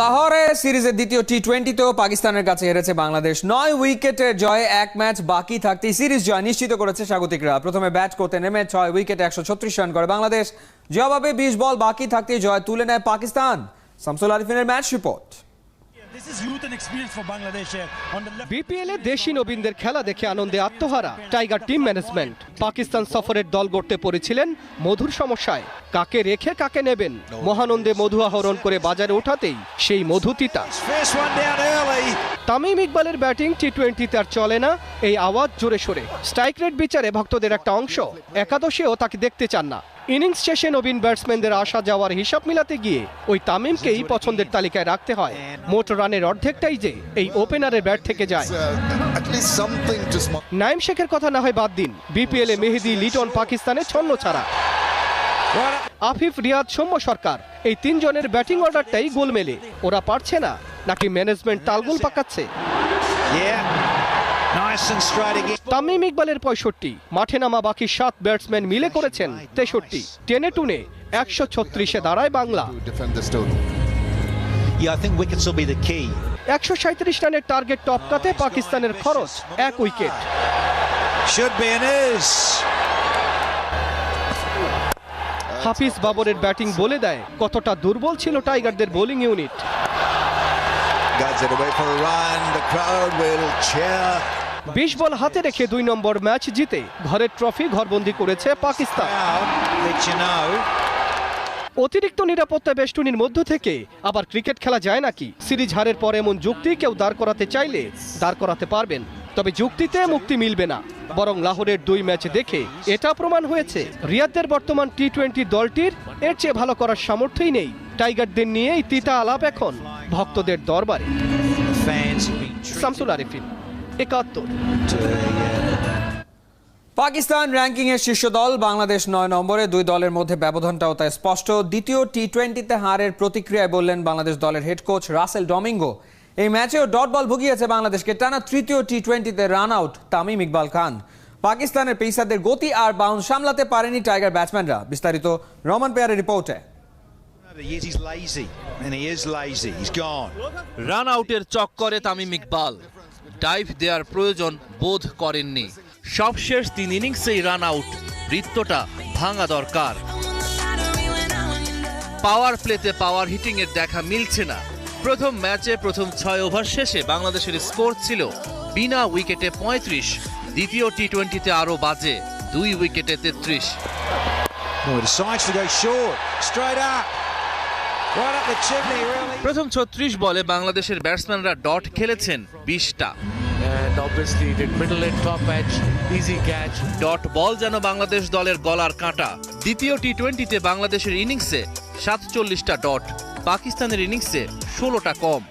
লাহোরে সিরিজের দ্বিতীয় টি টোয়েন্টিতেও পাকিস্তানের কাছে হেরেছে বাংলাদেশ। নয় উইকেটের জয়ে এক ম্যাচ বাকি থাকতেই সিরিজ জয় নিশ্চিত করেছে স্বাগতিকরা। প্রথমে ব্যাট করতে নেমে ছয় উইকেটে একশো ছত্রিশ রান করে বাংলাদেশ। জবাবে বিশ বল বাকি থাকতেই জয় তুলে নেয় পাকিস্তান। শামসুল আরিফিনের ম্যাচ রিপোর্ট। বিপিএল এ দেশি নবীনদের খেলা দেখে আনন্দে আত্মহারা। টাইগার টিম ম্যানেজমেন্ট পাকিস্তান সফরের দল গড়তে পড়েছিলেন মধুর সমস্যায়। কাকে রেখে কাকে নেবেন? মহানন্দে মধু আহরণ করে বাজারে ওঠাতেই সেই down early. তামিম ইকবালের ব্যাটিং টি টোয়েন্টিতে আর চলে না। এই আওয়াজ জোরে সোরে। স্ট্রাইক রেট বিচারে ভক্তদের একটা অংশ। একাদশেও তাকে দেখতে চান না। ইনিংস শেষে নবীন ব্যাটসম্যানদের আসা যাওয়ার হিসাব মিলাতে গিয়ে ওই তামিমকেই পছন্দের তালিকায় রাখতে হয়। মোট রানের অর্ধেকটাই যে এই ওপেনারের ব্যাট থেকে যায়. নাইম শেখের কথা না হয় বাদ দিন। বিপিএল মেহেদি, লিটন পাকিস্তানে ছন্ন ছাড়া। আফিফ, রিয়াদ, সৌম্য সরকার, এই তিনজনের ব্যাটিং অর্ডারটাই গোলমেলে। ওরা পারছে না, নাকি ম্যানেজমেন্ট তালগোল পাকাচ্ছে Yeah. Nice and straight again. Tamim ইকবালের পঁয়ষট্টি মাঠে নামা বাকি সাত ব্যাটসম্যান মিলে করেছেন তেষট্টি টেনে টুনে একশো ছত্রিশে দাঁড়ায় Bangla to defend this total. Yeah, I think wickets will be the key. একশো সাঁত্রিশ রানের টার্গেট টপকাতে পাকিস্তানের খরচ এক wicket Should be and is. Hafeez বাবরের ব্যাটিং বলে দেয় কতটা দুর্বল ছিল টাইগারদের bowling unit Guards it away for a run. The crowd will cheer. বিশ বল হাতে রেখে দুই নম্বর ম্যাচ জিতে ঘরের ট্রফি ঘরবন্দি করেছে পাকিস্তান. অতিরিক্ত নিরাপত্তা বেষ্টনীর মধ্য থেকে আবার ক্রিকেট খেলা যায় নাকি? সিরিজ হারের পর এমন যুক্তি কেউ দাঁড় করাতে চাইলে দাঁড় করাতে পারবেন, তবে যুক্তিতে মুক্তি মিলবে না। বরং লাহোরের দুই ম্যাচ দেখে এটা প্রমাণ হয়েছে, রিয়াদের বর্তমান টি টোয়েন্টি দলটির এর চেয়ে ভালো করার সামর্থ্যই নেই। টাইগারদের নিয়েই তিতা আলাপ এখন ভক্তদের দরবারে। শামসুল আরিফিন। একাত্তর। পাকিস্তান র্যাঙ্কিং এর শীর্ষ দল বাংলাদেশ নয় নম্বরে দুই দলের মধ্যে ব্যবধানটাও তাই স্পষ্ট। দ্বিতীয় টি টোয়েন্টিতে হারের প্রতিক্রিয়ায় বললেন বাংলাদেশ দলের হেড কোচ রাসেল ডমিঙ্গো। এই ম্যাচেও ডট বল ভুগিয়েছে বাংলাদেশকে টানা তৃতীয় টি টোয়েন্টিতে রান আউট তামিম ইকবাল খান। পাকিস্তানের পেসারদের গতি আর বাউন্স সামলাতে পারেনি টাইগার ব্যাটসম্যানরা বিস্তারিত রমান পেয়ারের রিপোর্টে. রান আউটের চক্করে তামিম ইকবাল। ডাইভ দেওয়ার প্রয়োজন বোধ করেননি। সবশেষ তিন ইনিংসেই রান আউট বৃত্তটা ভাঙা দরকার। পাওয়ার প্লেতে পাওয়ার হিটিং এর দেখা মিলছে না। প্রথম ম্যাচে প্রথম ছয় ওভার শেষে বাংলাদেশের স্কোর ছিল বিনা উইকেটে পঁয়ত্রিশ, দ্বিতীয় টি টোয়েন্টিতে আরও বাজে দুই উইকেটে তেত্রিশ। প্রথম ছত্রিশ বলে বাংলাদেশের ব্যাটসম্যানরা ডট খেলেছেন বিশটা. ডট বল যেন বাংলাদেশ দলের গলার কাঁটা। দ্বিতীয় টি টোয়েন্টিতে বাংলাদেশের ইনিংসে সাতচল্লিশটা ডট। পাকিস্তানের ইনিংসে ষোলোটা কম.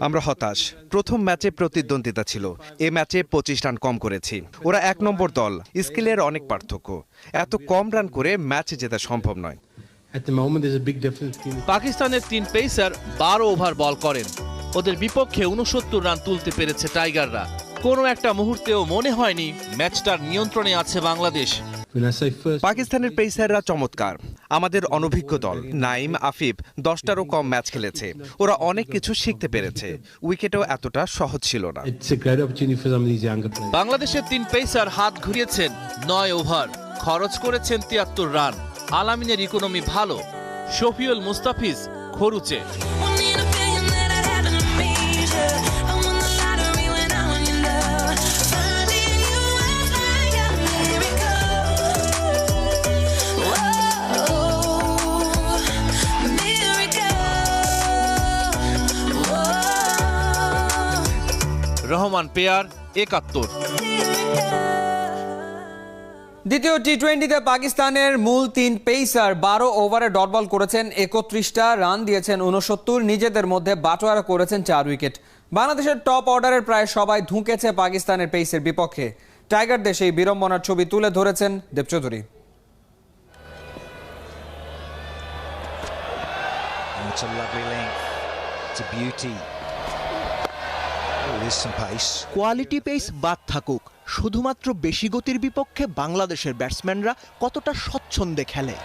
আমরা হতাশ। প্রথম ম্যাচে প্রতিদ্বন্দ্বিতা ছিল। এ ম্যাচে পঁচিশ রান কম করেছি। ওরা এক নম্বর দল। স্কিলের অনেক পার্থক্য। এত কম রান করে ম্যাচ জেতা সম্ভব নয়। At the moment, there's a big difference between পাকিস্তানের তিন পেসার বারো ওভার বল করেন। ওদের বিপক্ষে উনসত্তর রান তুলতে পেরেছে টাইগাররা। কোনো একটা মুহূর্তেও মনে হয়নি ম্যাচটার নিয়ন্ত্রণে আছে বাংলাদেশ। পাকিস্তানের পেসাররা চমৎকার। আমাদের অনভিজ্ঞ দল নাইম আফিফ দশটারও কম ম্যাচ খেলেছে। ওরা অনেক কিছু শিখতে পেরেছে। উইকেটও এতটা সহজ ছিল না. বাংলাদেশের তিন পেসার হাত ঘুরিয়েছেন নয় ওভার। খরচ করেছেন তিয়াত্তর রান। আলামিনের ইকোনমি ভালো শফিউল মুস্তাফিজ খরুচে। রহমান পেয়ার একাত্তর। দ্বিতীয় টি টোয়েন্টিতে পাকিস্তানের মূল তিন পেসার বারো ওভারে ডট বল করেছেন একত্রিশটা রান দিয়েছেন উনসত্তর নিজেদের মধ্যে বাটোয়ারা করেছেন চার উইকেট বাংলাদেশের টপ অর্ডারের প্রায় সবাই ধুঁকেছে পাকিস্তানের পেসের বিপক্ষে টাইগারদের সেই বিড়ম্বনার ছবি তুলে ধরেছেন Deb Chowdhury it's a lovely length. It's a beauty. Oh, there's some pace. Quality pace বাদ থাকুক শুধুমাত্র বেশি গতির বিপক্ষে বাংলাদেশের ব্যাটসম্যানরা কতটা স্বচ্ছন্দে খেলে।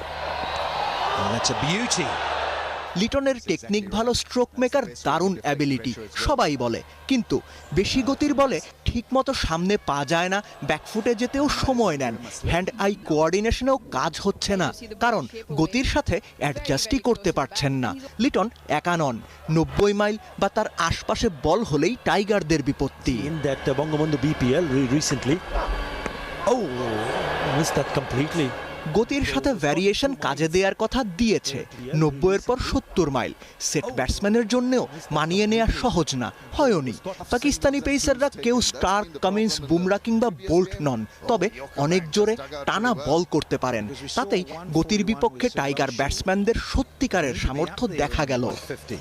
লিটনের টেকনিক ভালো স্ট্রোক মেকার দারুণ অ্যাবিলিটি সবাই বলে। কিন্তু বেশি গতির বলে ঠিকমতো সামনে পা যায় না ব্যাকফুটে যেতেও সময় নেন। হ্যান্ড আই কোঅর্ডিনেশনেও কাজ হচ্ছে না কারণ গতির সাথে অ্যাডজাস্টই করতে পারছেন না। লিটন একা নন নব্বই মাইল বা তার আশপাশে বল হলেই টাইগারদের বিপত্তি। Bangabandhu BPL re- recently. Oh, missed that completely. গতির সাথে ভ্যারিয়েশন কাজে দেওয়ার কথা দিয়েছে নব্বইয়ের পর সত্তর মাইল সেট ব্যাটসম্যানের জন্যও মানিয়ে নেওয়া সহজ না হয়নি পাকিস্তানি পেসাররা কেউ স্টার কামিন্স বুমরা কিংবা বোল্ট নন তবে অনেক জোরে টানা বল করতে পারেন তাতেই গতির বিপক্ষে টাইগার ব্যাটসম্যানদের সত্যিকারের সামর্থ্য দেখা গেল 50.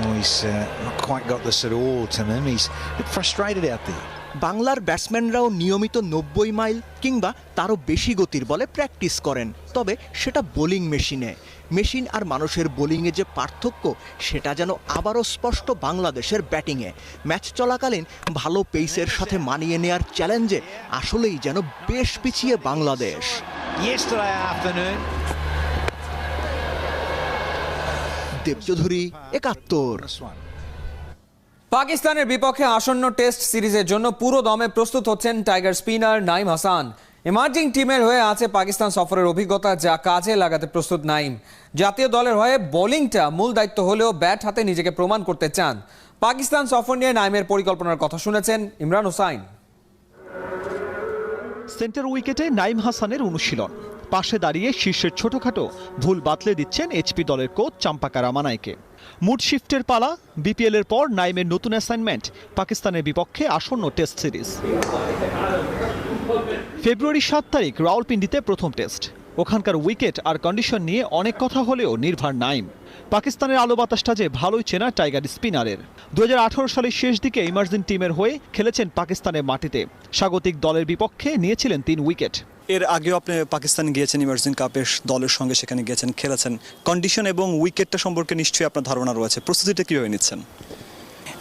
Oh, he's uh, not quite got this at all, Tamim. He's a bit frustrated out there. বাংলার ব্যাটসম্যানরাও নিয়মিত নব্বই মাইল কিংবা তারও বেশি গতির বলে প্র্যাকটিস করেন। তবে সেটা বোলিং মেশিনে। মেশিন আর মানুষের বোলিংয়ে যে পার্থক্য সেটা যেন আবারও স্পষ্ট বাংলাদেশের ব্যাটিংয়ে। ম্যাচ চলাকালীন ভালো পেসের সাথে মানিয়ে নেয়ার চ্যালেঞ্জে আসলেই যেন বেশ পিছিয়ে বাংলাদেশ। দেবচৌধুরী একাত্তর. পাকিস্তানের বিপক্ষে আসন্ন টেস্ট সিরিজের জন্য পুরো দমে প্রস্তুত হচ্ছেন tiger spinner Naim Hasan. Emerging টিমের হয়ে আছে পাকিস্তান সফরের অভিজ্ঞতা যা কাজে লাগাতে প্রস্তুত নাইম জাতীয় দলের হয়ে বোলিংটা মূল দায়িত্ব হলেও ব্যাট হাতে নিজেকে প্রমাণ করতে চান। পাকিস্তান সফর নিয়ে নাইমের পরিকল্পনার কথা শুনেছেন ইমরান হোসাইন। সেন্টার উইকেটে নাইম হাসানের অনুশীলন। পাশে দাঁড়িয়ে শীর্ষের ছোটখাটো ভুল বাতলে দিচ্ছেন এইচপি দলের কোচ চাম্পাকা রামানাইকে। মুড শিফটের পালা বিপিএল এর পর নাইমের নতুন অ্যাসাইনমেন্ট, পাকিস্তানের বিপক্ষে আসন্ন টেস্ট সিরিজ। ফেব্রুয়ারি সাত তারিখ রাওয়ালপিন্ডিতে প্রথম টেস্ট। ওখানকার উইকেট আর কন্ডিশন নিয়ে অনেক কথা হলেও নির্ভার নাইম। পাকিস্তানের আলো বাতাসটা যে ভালোই চেনা টাইগার স্পিনারের। দু সালের শেষ দিকে ইমার্জিং টিমের হয়ে খেলেছেন পাকিস্তানের মাটিতে। স্বাগতিক দলের বিপক্ষে নিয়েছিলেন তিন উইকেট। এর আগেও আপনি পাকিস্তান গিয়েছেন ইমার্জিং কাপের দলের সঙ্গে সেখানে গিয়েছেন খেলেছেন। কন্ডিশন এবং উইকেটটা সম্পর্কে নিশ্চয়ই আপনার ধারণা রয়েছে। প্রস্তুতিটা কীভাবে নিচ্ছেন?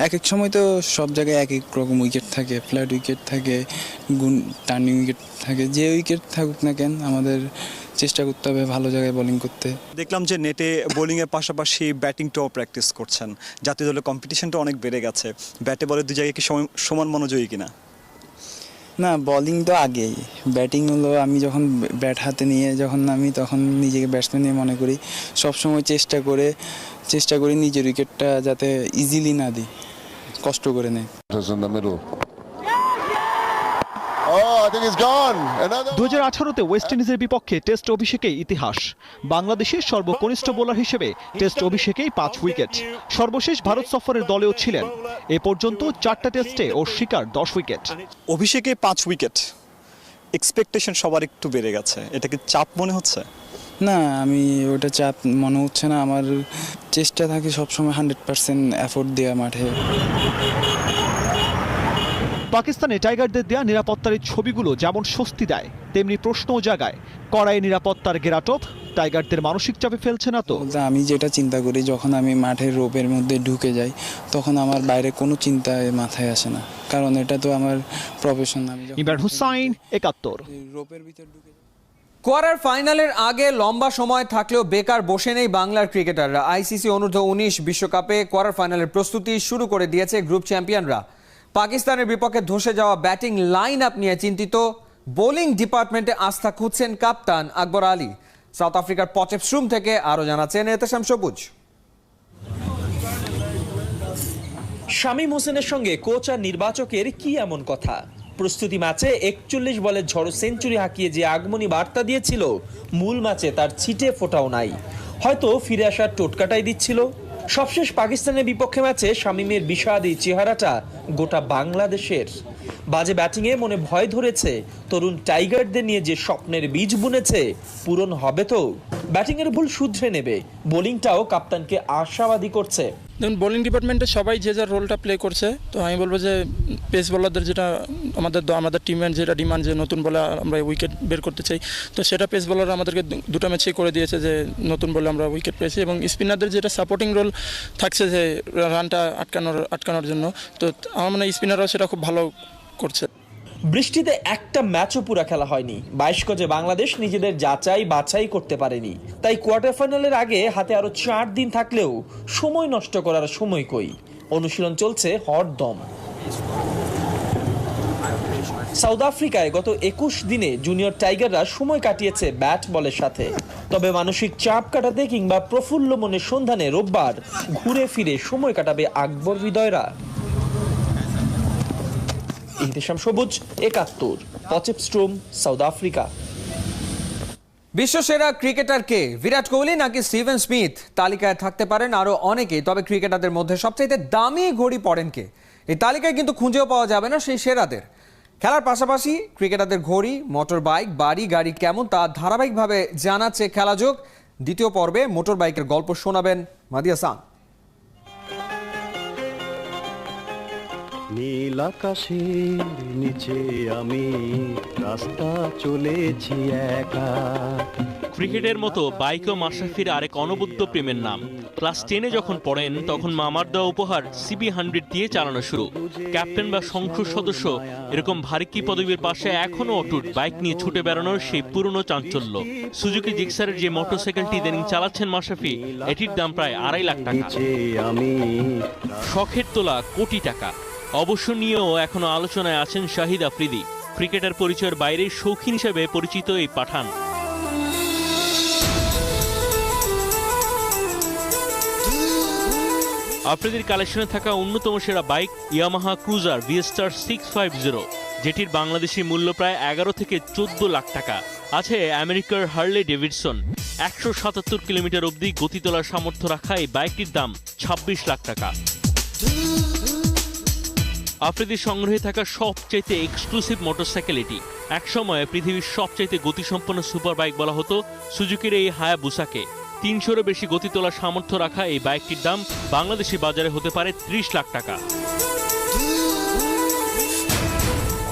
এক এক সময় তো সব জায়গায় এক এক রকম উইকেট থাকে ফ্ল্যাট উইকেট থাকে গুন টার্নিং উইকেট থাকে যে উইকেট থাকুক না কেন আমাদের চেষ্টা করতে হবে ভালো জায়গায় বোলিং করতে। দেখলাম যে নেটে বোলিংয়ের পাশাপাশি ব্যাটিংটাও প্র্যাকটিস করছেন। জাতীয় দলের কম্পিটিশনটা অনেক বেড়ে গেছে। ব্যাটে বলে দু জায়গায় কি সম- সমান মনোযোগী কিনা? না বোলিং তো আগেই। ব্যাটিং হলো আমি যখন ব্যাট হাতে নিয়ে যখন নামি তখন নিজেকে ব্যাটসম্যান নিয়ে মনে করি। সবসময় চেষ্টা করে চেষ্টা করি নিজের উইকেটটা যাতে ইজিলি না দিই। কষ্ট করে নেয়। দু হাজার আঠারোতে ওয়েস্ট ইন্ডিজের বিপক্ষে টেস্ট অভিষেকেই ইতিহাস। বাংলাদেশের সর্বকনিষ্ঠ বোলার হিসেবে টেস্ট অভিষেকেই পাঁচ উইকেট সর্বশেষ ভারত সফরের দলেও ছিলেন। এ পর্যন্ত চারটা টেস্টে ওর শিকার দশ উইকেট অভিষেকে পাঁচ উইকেট এক্সপেকটেশন সবার একটু বেড়ে গেছে। এটা কি চাপ মনে হচ্ছে? না আমি ওটা চাপ মনে হচ্ছে না। আমার চেষ্টা থাকে সবসময় হান্ড্রেড পার্সেন্ট এফোর্ট দেওয়া মাঠে। পাকিস্তানে টাইগারদের দেয়া নিরাপত্তার এই ছবিগুলো যেমন স্বস্তি দেয় তেমনি প্রশ্নও জাগায়। কড়াই নিরাপত্তার গেরাটপ টাইগারদের মানসিক চাপে ফেলছে না তো আমি যেটা চিন্তা করি যখন আমি মাঠের রোপের মধ্যে ঢুকে যাই তখন আমার বাইরে কোনো চিন্তা মাথায় আসে না। কারণ এটা তো আমার প্রফেশন আমি ইমরান হুসাইন একাত্তর। রোপের ভিতর ঢুকে কোয়ার্টার ফাইনালের আগে লম্বা সময় থাকলেও বেকার বসে নেই বাংলার ক্রিকেটাররা। আইসিসি অনূর্ধ্ব উনিশ বিশ্বকাপে কোয়ার্টার ফাইনালের প্রস্তুতি শুরু করে দিয়েছে গ্রুপ চ্যাম্পিয়নরা। পাকিস্তানের বিপক্ষে ধসে যাওয়া ব্যাটিং লাইন আপ নিয়ে চিন্তিত। বোলিং ডিপার্টমেন্টে আস্থা খুঁজছেন কাপ্তান আকবর আলী। সাউথ আফ্রিকার পচেপশ্রুম থেকে আরও জানাচ্ছেন এতেশাম সবুজ। শামীম হোসেনের সঙ্গে কোচ আর নির্বাচকের কি এমন কথা? প্রস্তুতি ম্যাচে একচল্লিশ বলে ঝড়ো সেঞ্চুরি হাঁকিয়ে যে আগমনী বার্তা দিয়েছিল, মূল ম্যাচে তার ছিটে ফোটাও নাই। হয়তো ফিরে আসার টোটকাটাই দিচ্ছিল। সবশেষ পাকিস্তানের বিপক্ষে ম্যাচে শামীমের বিষাদী চেহারাটা গোটা বাংলাদেশের। বাজে ব্যাটিংয়ে মনে ভয় ধরেছে, তরুণ টাইগারদের নিয়ে যে স্বপ্নের বীজ বুনেছে, পূরণ হবে তো। ব্যাটিংয়ের ভুল শুধরে নেবে, বোলিংটাও কাপ্তানকে আশাবাদী করছে। দেখুন বোলিং ডিপার্টমেন্টে সবাই যে যার রোলটা প্লে করছে, তো আমি বলব যে পেস বোলারদের যেটা আমাদের আমাদের টিমের যেটা ডিমান্ড যে নতুন বলে আমরা উইকেট বের করতে চাই, তো সেটা পেস বোলার আমাদেরকে দুটো ম্যাচেই করে দিয়েছে যে নতুন বলে আমরা উইকেট পেয়েছি এবং স্পিনারদের যেটা সাপোর্টিং রোল থাকছে যে রানটা আটকানোর আটকানোর জন্য, তো আমার মনে স্পিনাররাও সেটা খুব ভালো করছে। বৃষ্টিতে একটা ম্যাচও পুরা খেলা হয়নি। বাইশ গজে বাংলাদেশ নিজেদের যাচাই বাছাই করতে পারেনি। তাই কোয়ার্টার ফাইনালের আগে হাতে আরও চার দিন থাকলেও সময় নষ্ট করার সময় কই? অনুশীলন চলছে হরদম সাউথ আফ্রিকায় গত একুশ দিনে জুনিয়র টাইগাররা সময় কাটিয়েছে ব্যাট বলের সাথে। তবে মানসিক চাপ কাটাতে কিংবা প্রফুল্ল মনের সন্ধানে রোববার ঘুরে ফিরে সময় কাটাবে আকবর হৃদয়রা। ইহতেশাম সবুজ, একাত্তর। Potchefstroom South Africa. বিশ্বসেরা ক্রিকেটার কে বিরাট কোহলি নাকি স্টিভেন স্মিথ? তালিকায় থাকতে পারেন আরও অনেকেই, তবে ক্রিকেটারদের মধ্যে সবচেয়ে দামি ঘড়ি পড়েন কে? এই তালিকায় কিন্তু খুঁজেও পাওয়া যাবে না সেই সেরাদের। খেলার পাশাপাশি ক্রিকেটারদের ঘড়ি মোটর বাইক বাড়ি, গাড়ি কেমন তা ধারাবাহিকভাবে জানাচ্ছে খেলাযোগ। দ্বিতীয় পর্বে মোটর বাইকের গল্প শোনাবেন মাদিয়া সান। নীল আকাশের নিচে আমি রাস্তা চলেছি একা। ক্রিকেটের মতো বাইকও মাশরাফির আরেক অনবদ্য প্রেমের নাম। ক্লাস টেনে যখন পড়েন তখন মামার দেওয়া উপহার সিবি হান্ড্রেড দিয়ে চালানো শুরু। ক্যাপ্টেন বা সংসদ সদস্য এরকম ভারিক্কি পদবীর পাশে এখনও অটুট বাইক নিয়ে ছুটে বেড়ানোর সেই পুরনো চাঞ্চল্য। সুজুকি জিক্সারের যে মোটরসাইকেলটি ইদানিং চালাচ্ছেন মাশরাফি এটির দাম প্রায় আড়াই লাখ টাকা। শখের তোলা কোটি টাকা। অবশ্য নিয়েও এখনও আলোচনায় আছেন শাহিদ আফ্রিদি, ক্রিকেটার পরিচয়ের বাইরে শৌখিন হিসেবে পরিচিত এই পাঠান। আফ্রিদির কালেকশনে থাকা অন্যতম সেরা bike Yamaha cruiser V Star six five zero, যেটির বাংলাদেশি মূল্য প্রায় এগারো থেকে চোদ্দ লাখ টাকা। আছে আমেরিকার হার্লে ডেভিডসন। একশো সাতাত্তর কিলোমিটার অবধি গতি তোলার সামর্থ্য রাখা এই বাইকটির দাম ছাব্বিশ লাখ টাকা। আফ্রিদির সংগ্রহে থাকা সবচাইতে এক্সক্লুসিভ মোটরসাইকেল এটি একসময় পৃথিবীর সবচাইতে গতিসম্পন্ন সুপার বাইক বলা হতো সুজুকির এই হায়াবুসাকে। তিনশোরও বেশি গতি তোলার সামর্থ্য রাখা এই বাইকটির দাম বাংলাদেশি বাজারে হতে পারে ত্রিশ লাখ টাকা।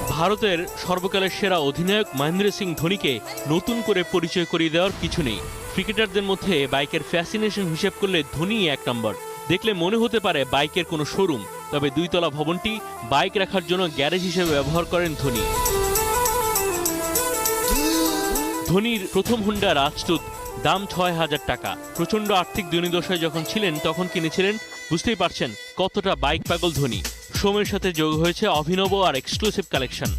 ভারতের সর্বকালের সেরা অধিনায়ক মহেন্দ্র সিং ধোনিকে নতুন করে পরিচয় করিয়ে দেওয়ার কিছু নেই। ক্রিকেটারদের মধ্যে বাইকের ফ্যাসিনেশন হিসেব করলে ধোনি এক নম্বর দেখলে মনে হতে পারে বাইকের কোনো শোরুম তবে দুইতলা ভবনটি বাইক রাখার জন্য গ্যারেজ হিসেবে ব্যবহার করেন ধোনি। ধোনির প্রথম হুন্ডা রাজদূত, দাম ছয় হাজার টাকা। প্রচণ্ড আর্থিক দুর্নিদশায় যখন ছিলেন, তখন কিনেছিলেন, বুঝতেই পারছেন কতটা বাইক পাগল ধোনি। সময়ের সাথে যোগ হয়েছে অভিনব আর exclusive collection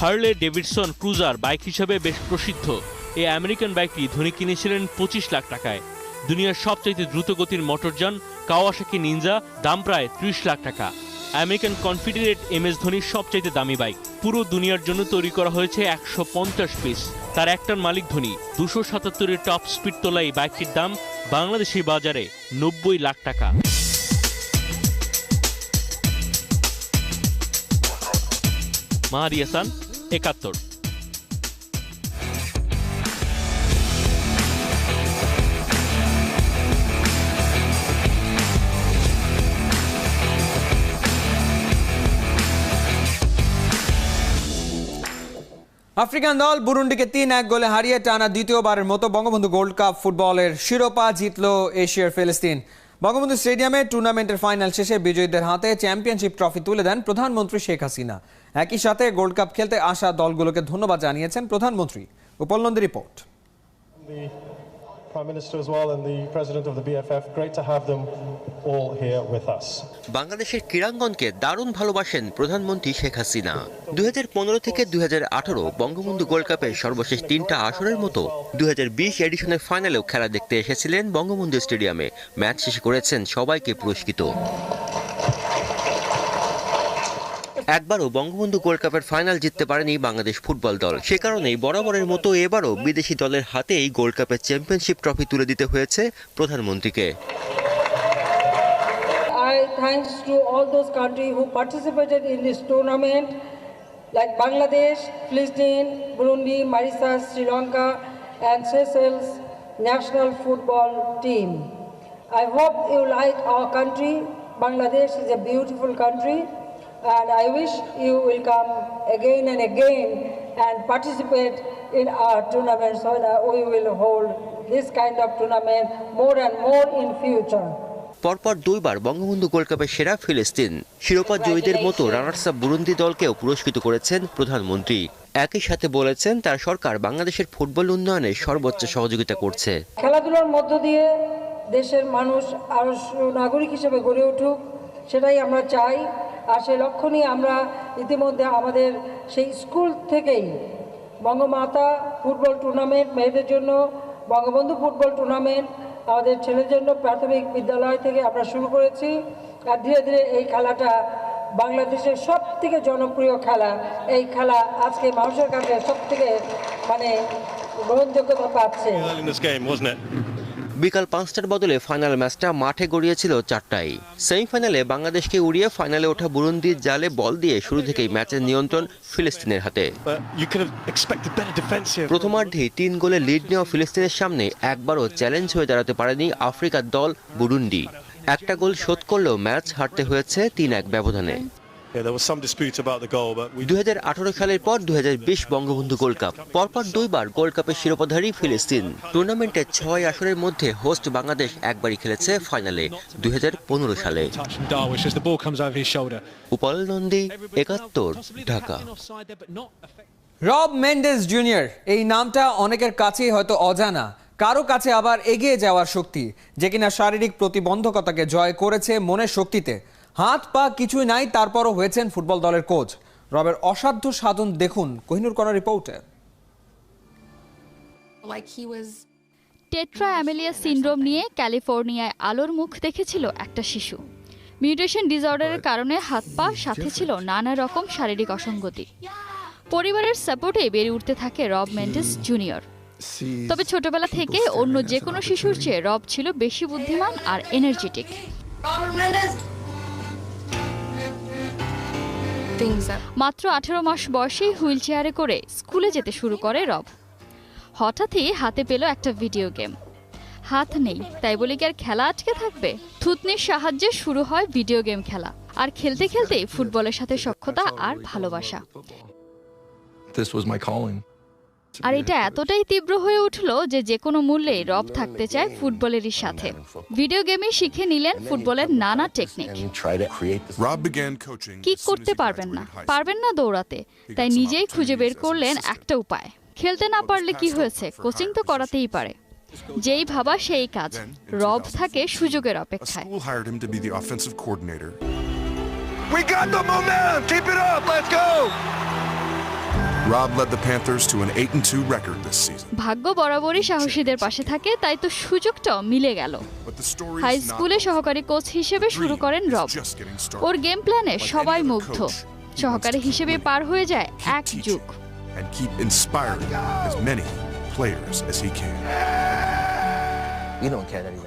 Harley Davidson cruiser bike হিসেবে বেশ প্রসিদ্ধ। এই আমেরিকান বাইকটি ধোনি কিনেছিলেন পঁচিশ লাখ টাকায়। দুনিয়ার সবচাইতে দ্রুতগতির মোটরযান কাওয়াসাকি নিনজা, দাম প্রায় ত্রিশ লাখ টাকা। আমেরিকান কনফিডারেট এম এস ধোনির সবচাইতে দামি বাইক। পুরো দুনিয়ার জন্য তৈরি করা হয়েছে একশো পঞ্চাশ পিস। তার একটার মালিক ধোনি। দুশো সাতাত্তরের টপ স্পিড তোলা এই বাইকটির দাম বাংলাদেশি বাজারে নব্বই লাখ টাকা। মাহারিয়াসান একাত্তর। আফ্রিকান দল বুরুন্ডিকে তিন এক গোলে হারিয়ে টানা দ্বিতীয়বারের মতো বঙ্গবন্ধু গোল্ড কাপ ফুটবলের শিরোপা জিতল এশিয়ার ফিলিস্তিন। বঙ্গবন্ধু স্টেডিয়ামে টুর্নামেন্টের ফাইনাল শেষে বিজয়ীদের হাতে চ্যাম্পিয়নশিপ ট্রফি তুলে দেন প্রধানমন্ত্রী শেখ হাসিনা। একই সাথে গোল্ড কাপ খেলতে আসা দলগুলোকে ধন্যবাদ জানিয়েছেন প্রধানমন্ত্রী। উপলন্দ রিপোর্ট। বাংলাদেশের ক্রীড়াঙ্গনকে দারুণ ভালোবাসেন প্রধানমন্ত্রী শেখ হাসিনা। দু হাজার পনেরো থেকে দুই হাজার বঙ্গবন্ধু গোল্ড কাপের সর্বশেষ তিনটা আসরের মতো দু হাজার বিশ এডিশনের ফাইনালেও খেলা দেখতে এসেছিলেন বঙ্গবন্ধু স্টেডিয়ামে। ম্যাচ শেষ করেছেন সবাইকে পুরস্কৃত। একবারও বঙ্গবন্ধু গোল্ড কাপের ফাইনাল জিততে পারেনি বাংলাদেশ ফুটবল দল। সে কারণেই বরাবরের মতো এবারও বিদেশি দলের হাতে এই গোল্ড কাপের চ্যাম্পিয়নশিপ ট্রফি তুলে দিতে হয়েছে প্রধানমন্ত্রীকে। Thanks to all those country who participated in this tournament like Bangladesh Palestine Mauritius Sri Lanka and Seychelles national football team I hope you like our country Bangladesh is a beautiful country and I wish you will come again and again and participate in our tournament so that we will hold this kind of tournament more and more in future. পরপর দুইবার Bangabandhu gold কাপের সেরা ফিলিস্তিন শিরোপা জয়ীদের মতো runners up বুরুন্দি দলকেও পুরস্কৃত করেছেন প্রধানমন্ত্রী। একই সাথে বলেছেন তার সরকার বাংলাদেশের ফুটবল উন্নয়নে সর্বোচ্চ সহযোগিতা করছে। খেলাধুলার মধ্য দিয়ে দেশের মানুষ আরও নাগরিক হিসেবে গড়ে উঠুক সেটাই আমরা চাই। আর সেই লক্ষ্য নিয়ে আমরা ইতিমধ্যে আমাদের সেই স্কুল থেকেই বঙ্গমাতা ফুটবল টুর্নামেন্ট, মেয়েদের জন্য বঙ্গবন্ধু ফুটবল টুর্নামেন্ট, আমাদের ছেলের জন্য প্রাথমিক বিদ্যালয় থেকে আমরা শুরু করেছি। আর ধীরে ধীরে এই খেলাটা বাংলাদেশের সব থেকে জনপ্রিয় খেলা। এই খেলা আজকে মানুষের কাছে সব থেকে মানে গ্রহণযোগ্যতা পাচ্ছে। বিকাল পাঁচটার বদলে ফাইনাল ম্যাচটা মাঠে গড়িয়েছিল চারটায়। সেমিফাইনালে বাংলাদেশকে উড়িয়ে ফাইনালে ওঠা বুরুন্দির জালে বল দিয়ে শুরু থেকেই ম্যাচের নিয়ন্ত্রণ ফিলিস্তিনের হাতে। প্রথমার্ধেই তিন গোলে লিড নেওয়া ফিলিস্তিনের সামনে একবারও চ্যালেঞ্জ হয়ে দাঁড়াতে পারেনি আফ্রিকার দল বুরুন্ডি। একটা গোল শোধ করলেও ম্যাচ হারতে হয়েছে তিন এক ব্যবধানে। দুই সালের পর দু হাজার বিশ বঙ্গবন্ধু গোল্ড কাপ। পরপর দুইবার গোল্ড কাপের শিরোপাধারী ফিলিস্তিন। টুর্নামেন্টের ছয় আসরের মধ্যে হোস্ট বাংলাদেশ একবারই খেলেছে ফাইনালে দুই সালে। উপাল নন্দী একাত্তর ঢাকা। রব মেন্ডেস জুনিয়র এই নামটা অনেকের কাছেই হয়তো অজানা। কারও কাছে আবার এগিয়ে যাওয়ার শক্তি যে কিনা শারীরিক প্রতিবন্ধকতাকে জয় করেছে মনের শক্তিতে। হাত পা কিছুই নাই তারপরও হয়েছেন ফুটবল দলের কোচ। রবের অসাধ্য সাধন দেখুন কোহিনুর করা রিপোর্টে। টেট্রা অ্যামেলিয়া সিন্ড্রোম নিয়ে ক্যালিফোর্নিয়ায় আলোর মুখ দেখেছিল একটা শিশু। মিউটেশন ডিসঅর্ডারের কারণে হাত পা সাথে ছিল নানা রকম শারীরিক অসঙ্গতি। পরিবারের সাপোর্টে বেড়ে উঠতে থাকে রব মেন্ডেস জুনিয়র। তবে ছোটবেলা থেকে অন্য যে কোনো শিশুর চেয়ে রব ছিল বেশি বুদ্ধিমান আর এনার্জেটিক মাত্র আঠেরো মাস বয়সেই হুইল চেয়ারে করে স্কুলে যেতে শুরু করে রব। হঠাৎই হাতে পেল একটা ভিডিও গেম। হাত নেই তাই বলে কি আর খেলা আটকে থাকবে? থুতনির সাহায্যে শুরু হয় ভিডিও গেম খেলা। আর খেলতে খেলতে ফুটবলের সাথে সক্ষতা আর ভালোবাসা। This was my calling. আর এটা এতটাই তীব্র হয়ে উঠল যে যে কোনো মূল্যেই রব থাকতে চায় ফুটবলেরই সাথে। ভিডিও গেমে শিখে নিলেন ফুটবলের নানা টেকনিক কি করতে পারবেন না? পারবেন না দৌড়াতে। তাই নিজেই খুঁজে বের করলেন একটা উপায়। খেলতে না পারলে কি হয়েছে? কোচিং তো করাতেই পারে। যেই ভাবা সেই কাজ। রব থাকে সুযোগের অপেক্ষায়. We got the momentum. Keep it up. Let's go. ভাগ্য বরাবরই সাহসীদের পাশে থাকে তাই তো সুযোগটাও মিলে গেল। হাই স্কুলে সহকারী কোচ হিসেবে শুরু করেন রব। ওর গেম প্ল্যানে সবাই মুগ্ধ। সহকারী হিসেবে পার হয়ে যায় এক যুগ।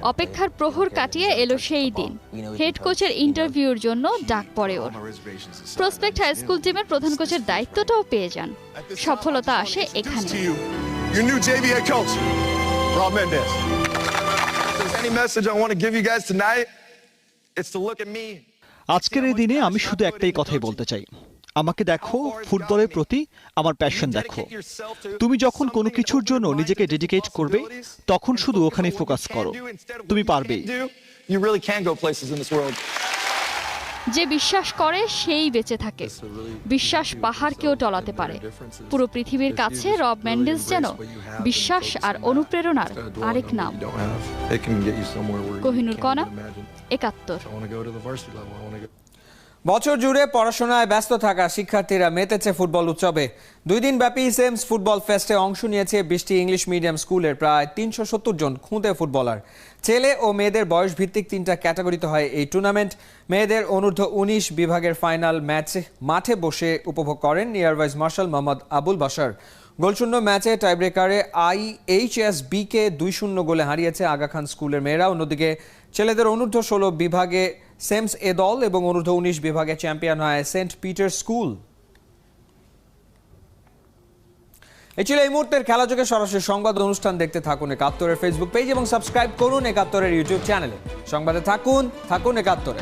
অপেক্ষার প্রহর কাটিয়ে এলো সেই দিন। হেড কোচের ইন্টারভিউর জন্য ডাক পড়ে ওর। প্রসপেক্ট হাই স্কুল টিমের প্রধান কোচের দায়িত্বটাও পেয়ে যান। সফলতা আসে এখানে. আজকের এই দিনে আমি শুধু একটাই কথাই বলতে চাই। আমাকে দেখো ফুটবলের প্রতি আমার প্যাশন দেখো। তুমি যখন কোনো কিছুর জন্য নিজেকে ডেডিকেট করবে তখন শুধু ওখানে ফোকাস করো। তুমি world. যে বিশ্বাস করে সেই বেঁচে থাকে। বিশ্বাস পাহাড়কেও টলাতে পারে। পুরো পৃথিবীর কাছে রব মেন্ডেস যেন বিশ্বাস আর অনুপ্রেরণার আরেক নাম। কোহিনুর কণা একাত্তর। বছর জুড়ে পড়াশোনায় ব্যস্ত থাকা শিক্ষার্থীরা মেতেছে ফুটবল উৎসবে। দুই দিন ব্যাপী সেমস ফুটবল ফেস্টে অংশ নিয়েছে বিশটি ইংলিশ মিডিয়াম স্কুলের প্রায় তিনশো সত্তর জন খুঁতে ফুটবলার। ছেলে ও মেয়েদের বয়স ভিত্তিক তিনটা ক্যাটাগরিতে হয় এই টুর্নামেন্ট মেয়েদের অনূর্ধ্ব উনিশ বিভাগের ফাইনাল ম্যাচ মাঠে বসে উপভোগ করেন air vice marshal Mohammad Abul Bashar. গোলশূন্য ম্যাচে টাইব্রেকারে আই এইচ এস বিকে দুই শূন্য গোলে হারিয়েছে আগা খান স্কুলের মেয়েরা। অন্যদিকে ছেলেদের অনূর্ধ্ব ষোলো বিভাগে সেমস এ দল এবং অনূর্ধ্ব উনিশ বিভাগে চ্যাম্পিয়ন হয় সেন্ট পিটার স্কুল। এ ছিল এই মুহূর্তের খেলা যোগে সরাসরি সংবাদ অনুষ্ঠান দেখতে থাকুন একাত্তরের ফেসবুক পেজ এবং সাবস্ক্রাইব করুন একাত্তরের ইউটিউব চ্যানেলে সংবাদে থাকুন থাকুন একাত্তরে।